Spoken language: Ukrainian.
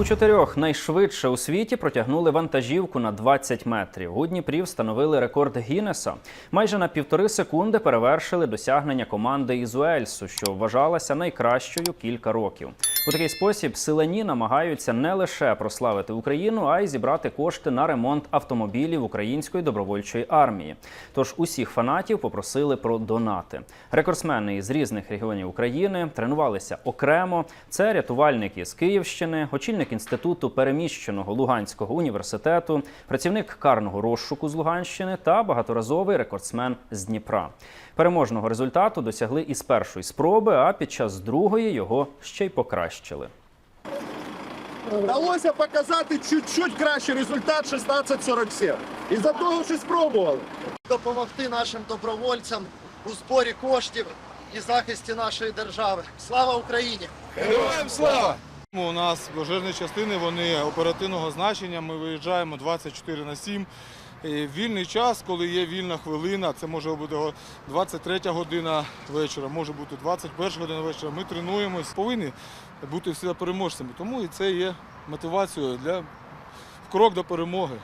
У чотирьох найшвидше у світі протягнули вантажівку на 20 метрів. У Дніпрі встановили рекорд Гіннеса. Майже на півтори секунди перевершили досягнення команди із Уельсу, що вважалася найкращою кілька років. У такий спосіб силані намагаються не лише прославити Україну, а й зібрати кошти на ремонт автомобілів української добровольчої армії. Тож усіх фанатів попросили про донати. Рекордсмени із різних регіонів України тренувалися окремо. Це рятувальники з Київщини, очільник інституту переміщеного Луганського університету, працівник карного розшуку з Луганщини та багаторазовий рекордсмен з Дніпра. Переможного результату досягли із першої спроби, а під час другої його ще й покращили. Вдалося показати чуть-чуть кращий результат 16-47. І за того, що спробували. допомогти нашим добровольцям у зборі коштів і захисті нашої держави. Слава Україні! Героям слава! У нас пожежні частини вони оперативного значення. Ми виїжджаємо 24 на 7. Вільний час, коли є вільна хвилина, це може бути 23 година вечора, може бути 21 година вечора. Ми тренуємось, повинні бути всі переможцями. Тому і це є мотивацією для крок до перемоги.